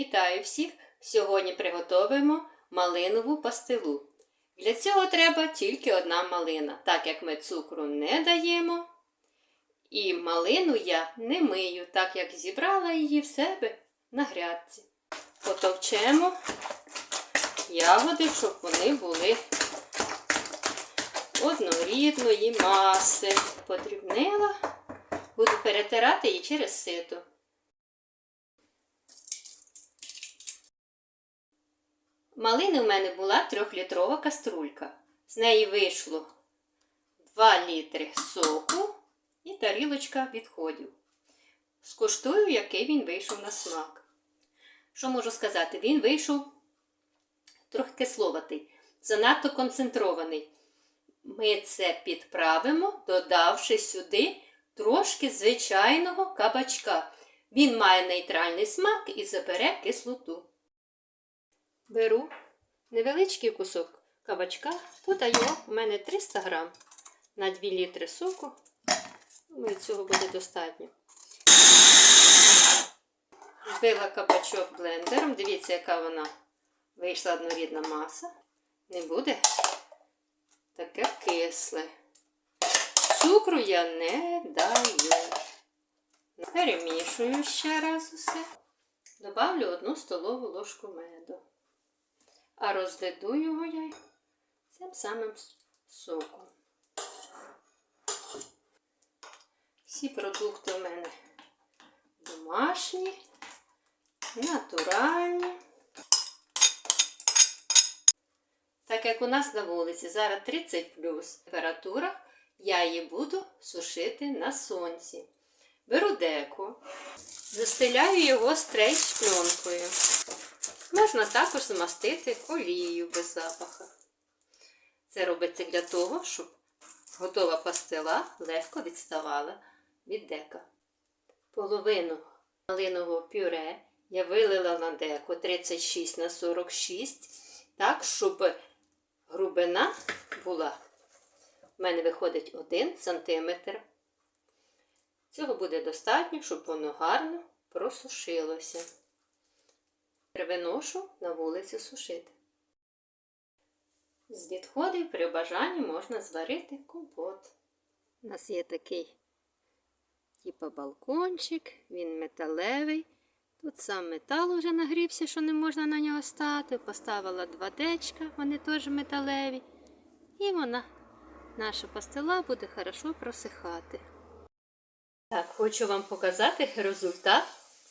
Вітаю всіх! Сьогодні приготуємо малинову пастилу. Для цього треба тільки одна малина, так як ми цукру не даємо. І малину я не мию, так як зібрала її в себе на грядці. Потовчемо ягоди, щоб вони були однорідної маси. Подрібнила, буду перетирати її через сито. Малини в мене була трьохлітрова каструлька. З неї вийшло 2 літри соку і тарілочка відходів. Скуштую, який він вийшов на смак. Що можу сказати? Він вийшов трохи кисловатий, занадто концентрований. Ми це підправимо, додавши сюди трошки звичайного кабачка. Він має нейтральний смак і забере кислоту. Беру невеличкий кусок кабачка, тут його у мене 300 грам на 2 літри соку. Думаю, цього буде достатньо. Збила кабачок блендером. Дивіться, яка вона вийшла однорідна маса. Не буде таке кисле. Цукру я не даю. Перемішую ще раз усе. Добавлю одну столову ложку меду. А розведу його я цим самим соком. Всі продукти у мене домашні, натуральні. Так як у нас на вулиці зараз 30 плюс температура, я її буду сушити на сонці. Беру деко, застеляю його стрейч пленкою. Можна також змастити олією без запаха. Це робиться для того, щоб готова пастила легко відставала від дека. Половину малинового пюре я вилила на деко 36 на 46, так, щоб грубина була. У мене виходить 1 см. Цього буде достатньо, щоб воно гарно просушилося. Виношу на вулицю сушити. З відходів при бажанні можна зварити компот. У нас є такий типа балкончик, він металевий. Тут сам метал вже нагрівся, що не можна на нього стати. Поставила два дечка, вони теж металеві. І вона, наша пастила, буде хорошо просихати. Так, хочу вам показати результат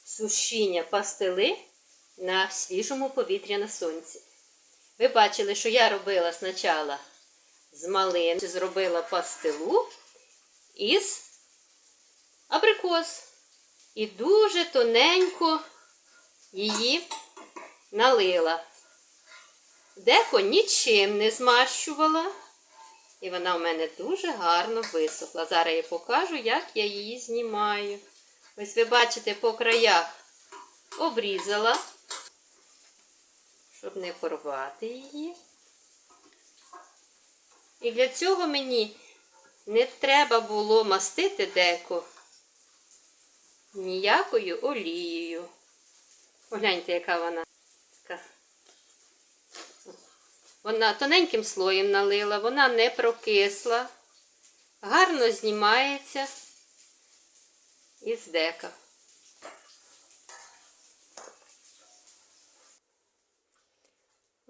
сушіння пастили на свіжому повітрі на сонці. Ви бачили, що я робила спочатку з малин, зробила пастилу із абрикос. І дуже тоненько її налила. Деко нічим не змащувала. І вона у мене дуже гарно висохла. Зараз я покажу, як я її знімаю. Ось ви бачите, по краях обрізала щоб не порвати її. І для цього мені не треба було мастити деко ніякою олією. Погляньте, яка вона. Вона тоненьким слоєм налила, вона не прокисла, гарно знімається із дека.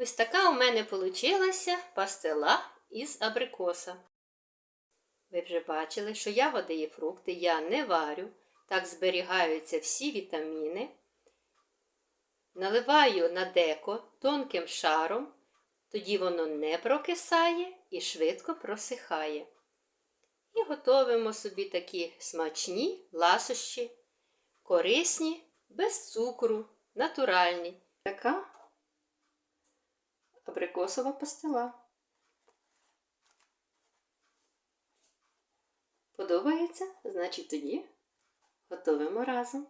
Ось така у мене вийшла пастила із абрикоса. Ви вже бачили, що ягоди і фрукти я не варю, так зберігаються всі вітаміни. Наливаю на деко тонким шаром, тоді воно не прокисає і швидко просихає. І готуємо собі такі смачні ласощі, корисні, без цукру, натуральні. Така абрикосова пастила. Подобається? Значить тоді готуємо разом.